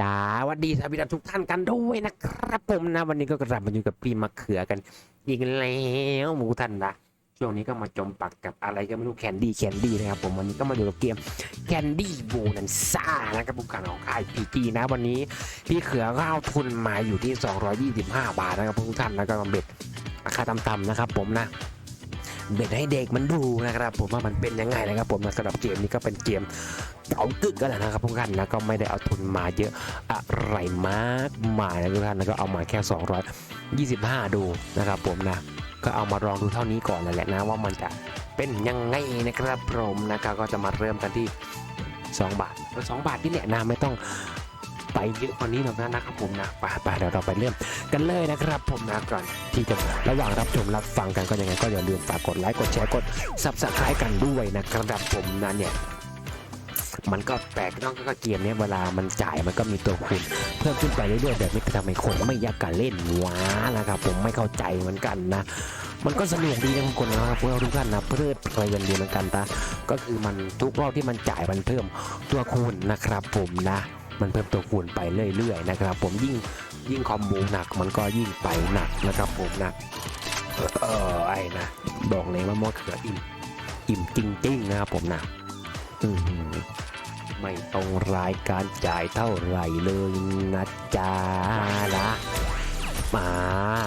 จ้าสวัสดีสวัสดีทุกท่านกันด้วยนะครับผมนะ วันนี้ก็กลับมาอยู่กับพี่มะเขือกัน อีกแล้วหมูท่านนะช่วงนี้ก็มาจมปักกับอะไรก็ไม่รู้แคนดี้แคนดี้นะครับผมวันนี้ก็มาอยู่กับเกมแคนดี้โบนันซ่านะครับผมการของค่ายพีจีนะวันนี้พี่เขือก็เอาทุนมาอยู่ที่ 225 บาทนะครับทุกท่านแล้วก็มาเบ็ดราคาต่ำๆนะครับผมนะ เบ็ดให้เด็กมันดูนะครับ ผมว่ามันเป็นยังไงนะครับ ผมสำหรับเกมนี้ก็เป็นเกมเก่ากึกกันแหละนะครับทุกท่านนะก็ไม่ได้เอาทุนมาเยอะอะไรมากมายนะทุกท่านแล้วก็เอามาแค่ 225 ดูนะครับ ผมนะก็เอามาลองดูเท่านี้ก่อนแหละนะว่ามันจะเป็นยังไงนะครับผมนะครับก็จะมาเริ่มกันที่ 2 บาทสองบาทนี่แหละนะไม่ต้อง ไปเยอะกว่านี้หรอกนะนะครับผมนะไปไปเดี๋ยวเราไปเริ่มกันเลยนะครับผมนะก่อนที่จะระหว่างรับชมรับฟังกันก็ยังไงก็อย่าลืมฝากกดไลค์กดแชร์กด subscribe กันด้วยนะครับผมนะเนี่ยมันก็แปลกต้องก็เกมเนี้ยเวลามันจ่ายมันก็มีตัวคูณเพิ่มขึ้นไปเรื่อยๆแบบนี้ทำไมคนไม่อยากกันเล่นวะนะครับผมไม่เข้าใจเหมือนกันนะ มันก็สนุกดีนะทุกคนนะครับพวกเราทุกท่านนะเพลิดเพลินดีเหมือนกันตาก็คือมันทุกรอบที่มันจ่ายมันเพิ่มตัวคูณนะครับผมนะ มันเพิ่มตัวคูณไปเรื่อยๆนะครับผมยิ่งยิ่งคอมโบหนักมันก็ยิ่งไปหนักนะครับผมนะเออไอ้นะบอกเลยว่ามะเขืออิ่มอิ่มจริงๆนะครับผมนะอืไม่ต้องรายการจ่ายเท่าไหร่เลยนะจ๊ะนะมา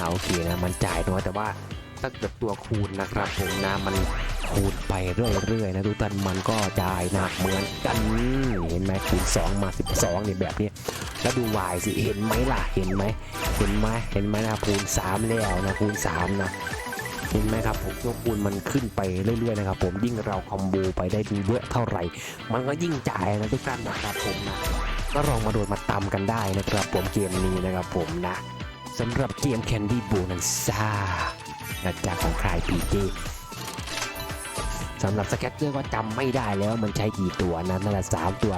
โอเคนะมันจ่ายน้อยแต่ว่าถ้าเกิดตัวคูณนะครับผมนะมันคูณ ไปเรื่อยๆนะทุกท่านมันก็จ่ายหนักเหมือนกันเห็นไหมคูณ2มา 12เนี่ยแบบนี้แล้วดูวายสิเห็นไหมล่ะเห็นไหมเห็นไหมเห็นไหมนะคูณสามแล้วนะคูณสามนะเห็นไหมครับผมตัวคูณมันขึ้นไปเรื่อยๆนะครับผมยิ่งเราคอมโบไปได้ดีเยอะเท่าไหร่ มันก็ยิ่งจ่ายนะทุกท่านนะครับผมนะก็ลองมาโดนมาตำกันได้นะครับผมเกมนี้นะครับผมนะสำหรับเกม Candy b o n a n z a นะจ๊ะของใครพีเจ สำหรับสแกตเตอร์ก็จำไม่ได้แล้วมันใช้กี่ตัวนะนั่นแหละสามตัว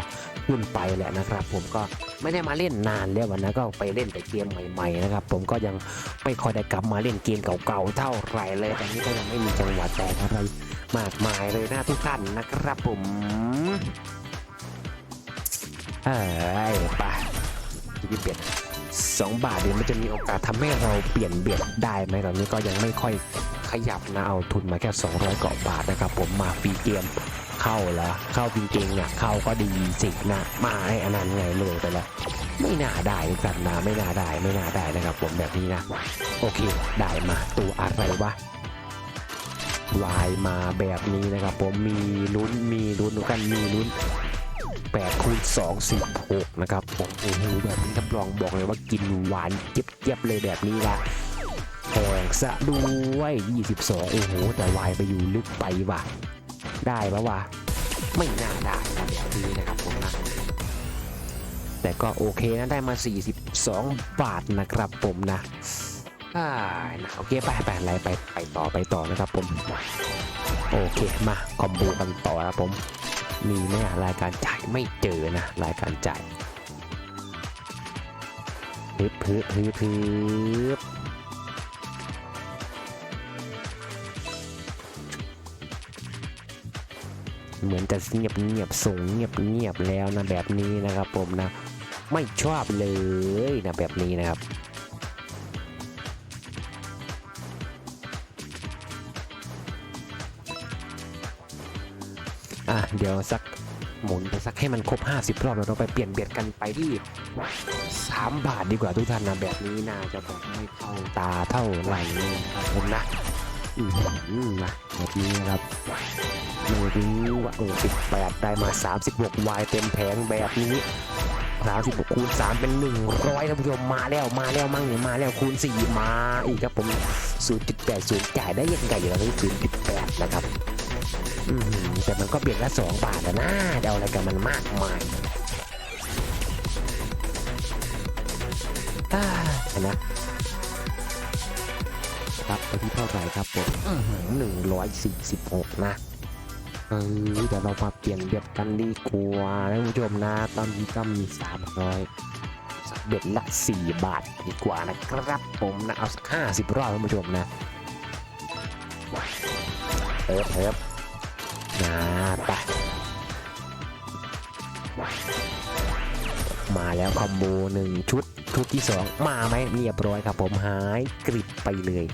ขึ้นไปแหละนะครับ ผมก็ไม่ได้มาเล่นนานแล้ววันนั้นก็ไปเล่นแต่เกมใหม่ๆนะครับผมก็ยังไม่ค่อยได้กลับมาเล่นเกมเก่าๆเท่าไหร่เลยตอนนี้ก็ยังไม่มีจังหวะแตกอะไรมากมายเลยนะทุกท่านนะครับผมเอ้ยไปที่เบียดสองบาทเดี๋ยวมันจะมีโอกาสทำให้เราเปลี่ยนเบียดได้ไหมตอนนี้ก็ยังไม่ค่อย ขยับนะเอาทุนมาแค่ 200กว่าบาทนะครับผมมาฟรีเกมเข้าแล้วเข้าจริงๆเนี่ยเข้าก็ดีสินะมาไอ้อันนั้นไงเลยไปแล้วไม่น่าได้กันนะไม่น่าได้ไม่น่าได้นะครับผมแบบนี้นะโอเคได้มาตัวอะไรวะวายมาแบบนี้นะครับผมมีลุ้นมีลุ้นกันมีลุ้น8คูณ2 16 นะครับผมโอ้โหแบบนี้รับรองบอกเลยว่ากินหวานเจี๊ยบๆเลยแบบนี้ละ แพงซะด้วย 22 โอ้โห แต่วายไปอยู่ลึกไปว่ะ ได้ปะวะ ไม่น่าได้นะแบบนี้นะครับผมนะ แต่ก็โอเคนะ ได้มา 42 บาทนะครับผมนะอ่านะโอเค ไปไปอะไรไปไปต่อไปต่อนะครับผม โอเค มาคอมโบกันต่อครับผม มีไหมรายการจ่ายไม่เจอนะ รายการจ่าย พึบพึบพึบพึบ เหมือนจะเงียบเงียบสูงเงียบเงียบแล้วนะแบบนี้นะครับผมนะ ไม่ชอบเลยนะแบบนี้นะครับอะเดี๋ยวสักหมุนไปสักให้มันครบ 50 รอบแล้วเราไปเปลี่ยนเบียดกันไปที่ 3 บาทดีกว่าทุกท่านนะแบบนี้น่าจะแบบไม่เข้าตาเท่าไหร่เลยนะครับผมนะ อือหือนะแบบนี้นะครับไม่รู้ว่าโอ้สิบแปดได้มา36วายเต็มแผงแบบนี้36คูณ3เป็น100ท่านผู้ชมมาแล้วมาแล้วมั่งเนี่ยมาแล้วคูณ4มาอีกครับผม0.80จ่ายได้ยังไงอยู่แล้วนี่0.8นะครับอือหือแต่มันก็เปลี่ยนละ2บาทแล้วนะจะเอาอะไรกับมันมากมายอ่านะ ครับไปที่เท่าไหร่ครับผมอื้อหือ146นะเออเดี๋ยวเรามาเปลี่ยนเบ็ดกันดีกว่านะคุณผู้ชมนะ ตอนนี้ก็มี300สักเบ็ดละ4บาทดีกว่านะครับผมนะ เอาสัก50รอบคุณผู้ชมนะเอิบเอิบนะไปมาแล้วคอมโบหนึ่งชุดชุดที่สองมาไหมเรียบร้อยครับผมหายกริบไปเลย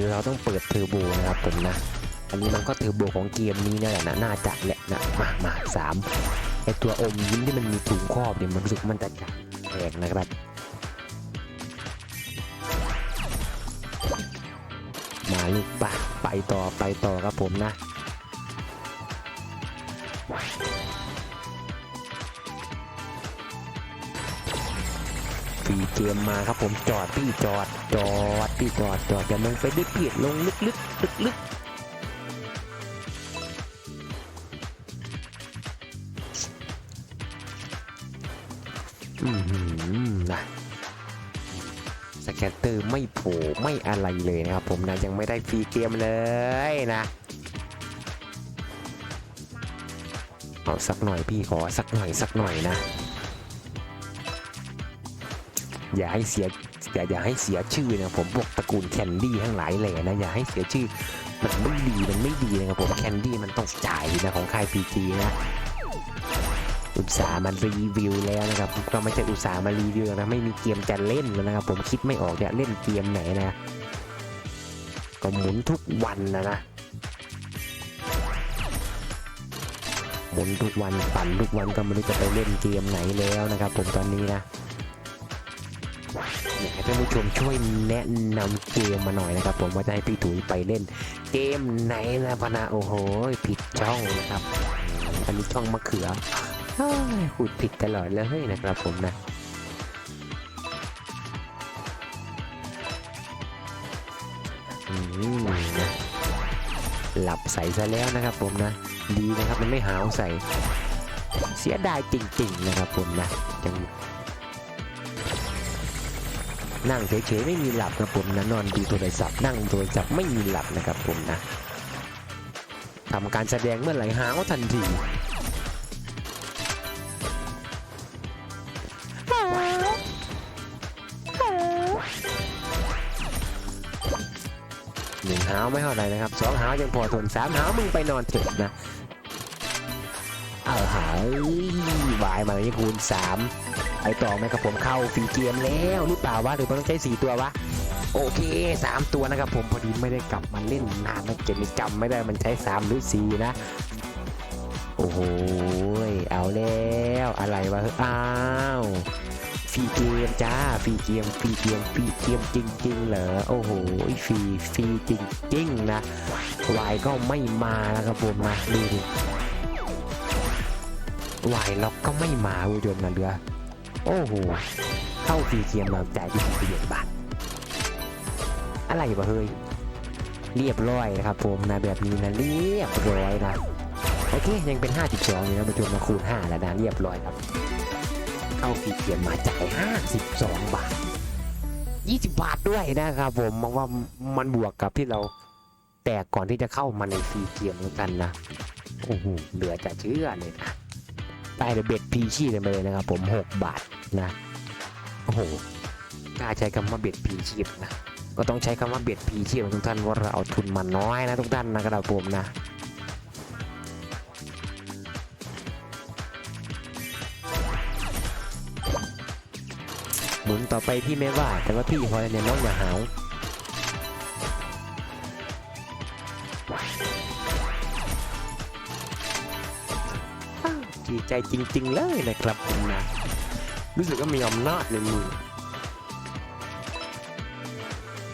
คือเราต้องเปิดเทอร์โบนะครับผมนะ อันนี้มันก็เทอร์โบของเกมนี้นี่แหละนะน่าจะแหละนะมามาสามไอตัวอมยิ้มที่มันมีถุงครอบเนี่ยมันรู้สึกมันจะแพงนะครับ มาลูกปะไปต่อไปต่อครับผมนะ ฟรีเกมมาครับผมจอดพี่จอดจอดพี่จอดจอดอย่าลงไปได้เปียดลงลึกลึกลึกลึกอืมนะสแกตเตอร์ไม่โผล่ไม่อะไรเลยนะครับผมนะยังไม่ได้ฟรีเกมเลยนะเอาสักหน่อยพี่ขอสักหน่อยสักหน่อยนะ อย่าให้เสียอย่าอย่าให้เสียชื่อนะผมพวกตระกูลแคนดี้ทั้งหลายแหล่นะอย่าให้เสียชื่อมันไม่ดีมันไม่ดีนะครับผมแคนดี้มันต้องจ่ายนะของค่ายพีจีนะอุตส่าห์มันรีวิวแล้วนะครับก็ไม่ใช่อุตส่าห์มารีวิวนะไม่มีเกมจะเล่นแล้วนะครับผมคิดไม่ออกเนี่ยเล่นเกมไหนนะ ก็หมุนทุกวันนะนะหมุนทุกวันปั่นทุกวันก็ไม่รู้จะไปเล่นเกมไหนแล้วนะครับผมตอนนี้นะ อยากให้ท่านผู้ชมช่วยแนะนำเกมมาหน่อยนะครับ ผมว่าจะให้พี่ถุยไปเล่น เกมไหนนะพนาโอ้โหผิดช่องนะครับ อันนี้ช่องมะเขือพูดผิดตลอดเลยนะครับผมนะอืมนะหลับใส่ซะแล้วนะครับผมนะ ดีนะครับมันไม่หาวใส่ เสียดายจริง ๆ นะครับผมนะยัง นั่งเฉยๆไม่มีหลับครับผมนะนอนดูโทรศัพท์นั่งโทรศัพท์ไม่มีหลับนะครับผมนะทำการแสดงเมื่อไหร่หาวทันทีหนึ่งหาวไม่เท่าไรนะครับสองหาวยังพอทนสามหาวมึงไปนอนเถอะนะ เอาหาววายมาอย่างนี้คูณสาม ไปต่อไหมครับผมเข้าฟรีเกมแล้วหรือเปล่าวะหรือมันต้องใช้สี่ตัววะโอเคสามตัวนะครับผมพอดีไม่ได้กลับมาเล่นนานนะเกมนี้จำไม่ได้มันใช้สามหรือสี่นะโอ้โหเอาแล้วอะไรวะอ้าวฟรีเกมจ้าฟรีเกมฟรีเกมฟรีเกมจริงๆเหรอโอ้โหฟรีฟรีจริงๆนะวายก็ไม่มานะครับผมนะดูดิวายล็อกก็ไม่มาคุณผู้ชมนะเรือ โอ้โห เข้าฟรีเกียมมาจ่ายที่สิบเหรียญบาทอะไรวะเฮ้ย เรียบร้อยนะครับผมนะแบบนี้นะเรียบร้อยนะโอเค ยังเป็น 52อยู่นะมาชมมาคูณ 5 แล้วนะเรียบร้อยครับ เข้าฟรีเกียมมาจ่าย 52 บาท 20 บาทด้วยนะครับผมมองว่ามันบวกกับที่เราแตกก่อนที่จะเข้ามาในฟรีเกียมเหมือนกันนะ โอ้โห เหลือจะเชื่อเลยนะ ไปเดเบ็ดพีชีกันไปเลยนะครับผม 6 บาทนะโอ้โหกล้าใช้คำว่าเบ็ดพีชีพนะก็ต้องใช้คำว่าเบ็ดพีชีพทุกท่านว่าเราเอาทุนมาน้อยนะทุกท่านนะครับผมนะหมุนต่อไปพี่ไม่ว่า แต่ว่าพี่พอแล้วเนี่ยน้องอย่าหาว ใจจริง ๆ เลยนะครับผมนะรู้สึกว่ามีอำนาจในมือ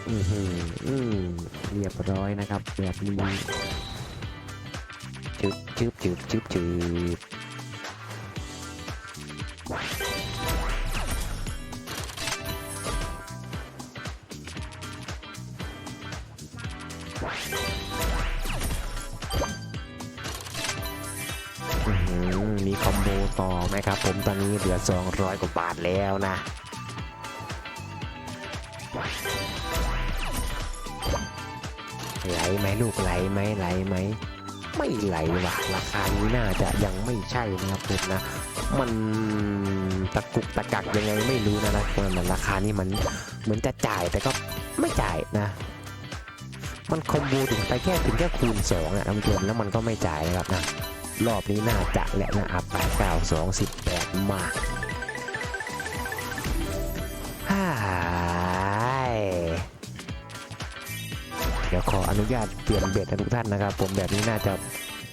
อือหืออืมเรียบร้อยนะครับแบบนี้จึบจึบจึบจึบจึบ คอมโบต่อไหมครับ ผมตอนนี้เหลือ 200 กว่าบาทแล้วนะไหลไหมลูกไหลไหมไหลไหมไม่ไหลว่ะราคานี้น่าจะยังไม่ใช่นะครับผมนะ มันตะกุกตะกักยังไงไม่รู้นะนะมันราคานี้มันเหมือนจะจ่ายแต่ก็ไม่จ่ายนะ มันคอมโบถึงไปแค่ถึงแค่คูณสองอะท่านผู้ชมแล้วมันก็ไม่จ่ายนะครับนะ รอบนี้น่าจะแหละนะอัพแปดเก้าสองสิบแปดมาฮ่ายเดี๋ยวขออนุญาตเปลี่ยนเบ็ดนะทุกท่านนะครับ ผมแบบนี้น่าจะ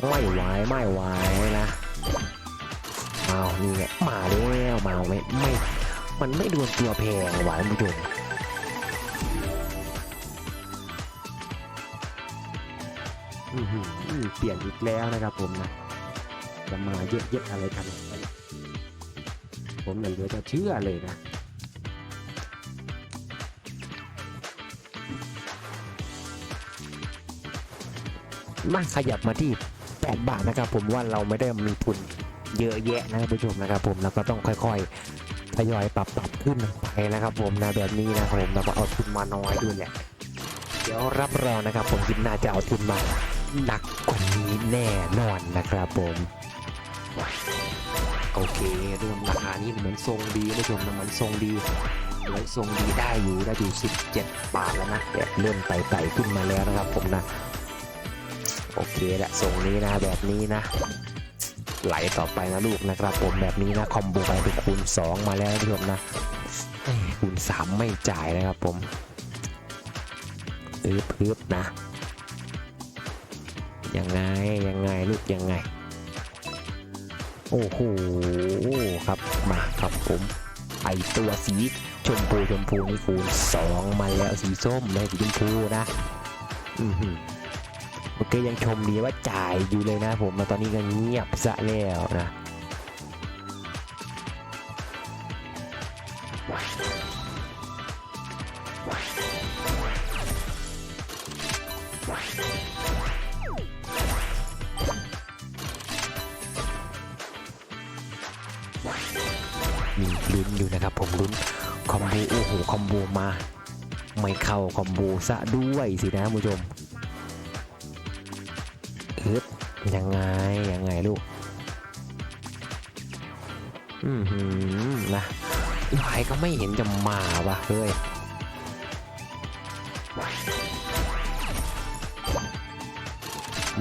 ไม่ไหวไม่ไหวนะเอานี่ไงมาแล้วมาไม่ไม่ มันไม่โดนตัวแพงหวานผู้ชมอื้อหือเปลี่ยนอีกแล้วนะครับผมนะ จะมาเยอะๆอะไรกันผมเนี่ยเหลือจะเชื่อเลยนะมาขยับมาที่ 8 บาทนะครับ ผมว่าเราไม่ได้มีทุนเยอะแยะนะครับผู้ชมนะครับ ผมแล้วก็ต้องค่อยๆทยอยปรับปรับขึ้นไปนะครับ ผมนะแบบนี้นะครับผมเราก็เอาทุนมาน้อยด้วยแหละเดี๋ยวรับรองนะครับ ผมคิดน่าจะเอาทุนมาหนักกว่านี้แน่นอนนะครับผม โอเค เริ่มราคานี้เหมือนทรงดีผู้ชมนะเหมือนทรงดีเหมือนทรงดีได้อยู่ได้อยู่ 17 บาทแล้วนะแบบเริ่มไต่ๆขึ้นมาแล้วนะครับผมนะโอเคแหละทรงนี้นะแบบนี้นะ ไหลต่อไปนะลูกนะครับผมแบบนี้นะคอมโบไปเป็นคูณ 2 มาแล้วนะชมนะคูณ 3 ไม่จ่ายนะครับผมอึบอึบนะยังไงยังไงลูกยังไง โอ้โหครับมาครับผมไอตัวสีชมพูชมพูนี่คูณ2มาแล้วสีส้มเลยสีชมพูนะอือหือโอเคยังชมดีว่าจ่ายอยู่เลยนะผมมาตอนนี้ก็เงียบซะแล้วนะ เข้าคอมโบซะด้วยสินะคุณผู้ชมอึบยังไง ยังไงลูก อืมหืมนะลายก็ไม่เห็นจะมาวะเฮ้ย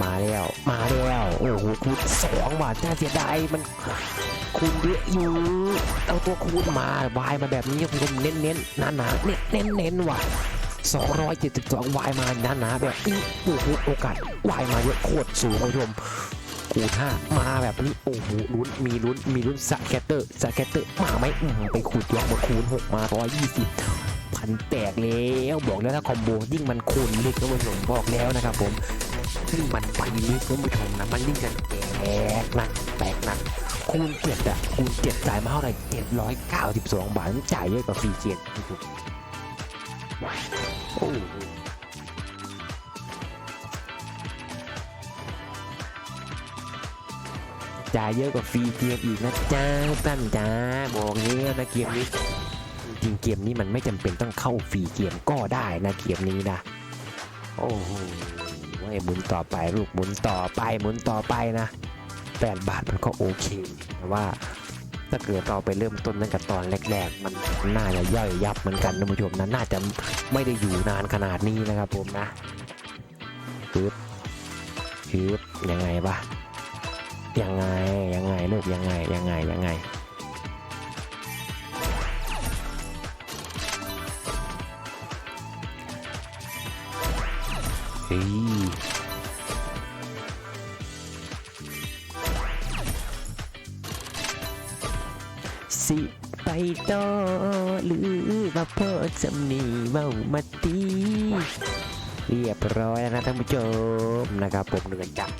มาแล้ว มาแล้ว โอ้โหคูณสองว่ะน่าเสียดายมันคูณเยอะอยู่เอาตัวคูณมาวายมาแบบนี้ผมเน้นเน้นๆหนาหนาๆเน้นเน้นเน้นๆว่ะ 272วายมาหนาหนาๆแบบนี้โอ้โหโอกาสวายมาเยอะโคตรสูงคุณผู้ชมคูณห้ามาแบบนี้โอ้โหลุ้นมีลุ้นมีลุ้นสแกตเตอร์สแกตเตอร์มาไหมอืมไปขูดยอกมาคูณหกมา120พันแตกแล้วบอกแล้วถ้าคอมโบยิ่งมันคูณลึกนะคุณผู้ชมบอกแล้วนะครับผมซึ่งมันไปลึกคุณผู้ชมนะมันยิ่งจะแตกหนักแตกหนักคูณเจ็ดอะคูณเจ็ดจ่ายมาเท่าไหร่เจ็ดร้อยเก้าสิบสองบาทจ่ายเยอะกว่าฟรีเกียรคุณผู้ชม โอ้จ่ายเยอะกว่าฟรีเกมอีกนะจ้าตั้นจ้าบอกเนี้ยนะเกมนี้ จริงเกมนี้มันไม่จำเป็นต้องเข้าฟรีเกมก็ได้นะเกมนี้นะ โอ้โหไอ้หมุนต่อไปลูกหมุนต่อไปหมุนต่อไปนะแปดบาทมันก็โอเคแต่ว่า ถ้าเกิดเราไปเริ่มต้นตั้งแต่ตอนแรกๆ มันน่าจะย่อยยับเหมือนกันนผู้ชมนะน่าจะไม่ได้อยู่นานขนาดนี้นะครับผมนะฮึบฮึบยังไงวะยังไงยังไงลูกยังไงยังไงยังไงเฮ้ สิไปต่อหรือว่าพ่อจำนีเมามาตีเรียบร้อยแล้วนะท่านผู้ชมนะครับ ผมเดินจับ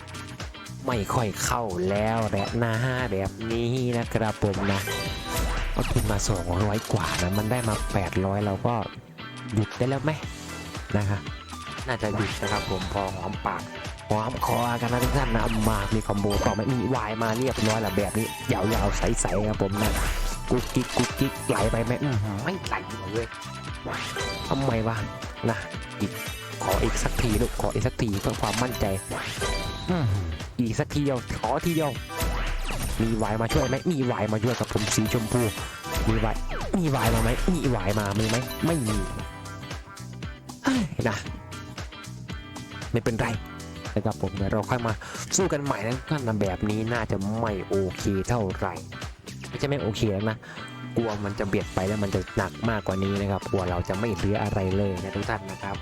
ไม่ค่อยเข้าแล้วแหละนะแบบนี้นะครับผมนะเอาทุนมา 200 กว่านะ มันได้มา 800 เราก็หยุดได้แล้วไหมนะครับน่าจะหยุดนะครับผมพอหอมปากหอมคอกันนะทุกท่านนะมามีคอมโบต่อไม่มีวายมาเรียบร้อยแล้วแบบนี้ยาวๆใสๆครับผมนะ กุ๊กกิ๊กกุ๊กกิ๊กไหลไปไหมอื้อหือไม่ไหลเลยทำไมวะนะอีกขออีกสักทีลูกขออีกสักทีเพื่อความมั่นใจอื้อหืออีกสักทีเดียวขอทีเดียวมีวายมาช่วยไหมมีวายมาช่วยกับผมสีชมพูมีวายมีวายมาไหมมีวายมามีไหมไม่มีเฮ้ยนะไม่เป็นไรนะครับผมเดี๋ยวเราค่อยมาสู้กันใหม่นะทุกท่านนะแบบนี้น่าจะไม่โอเคเท่าไหร่ ไม่ใช่ไม่โอเคแล้วนะกลัวมันจะเบียดไปแล้วมันจะหนักมากกว่านี้นะครับกลัวเราจะไม่เหลืออะไรเลยนะทุกท่านนะครับ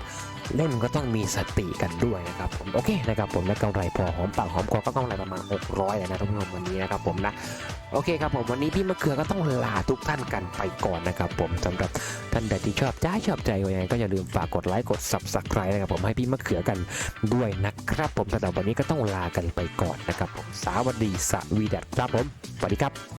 เล่นก็ต้องมีสติกันด้วยนะครับผมโอเคนะครับผมและกำไรพอหอมปากหอมคอก็ต้องไรประมาณ 600เลยนะทุกคนวันนี้นะครับผมนะโอเคครับผมวันนี้พี่มะเขือก็ต้องลาทุกท่านกันไปก่อนนะครับผมสำหรับท่านใดที่ชอบใจชอบใจยังไงก็อย่าลืมฝากกดไลค์กด subscribe นะครับผมให้พี่มะเขือกันด้วยนะครับผมสำหรับวันนี้ก็ต้องลากันไปก่อนนะครับผมสวัสดีสวีดัสครับผมสวัสดีครับ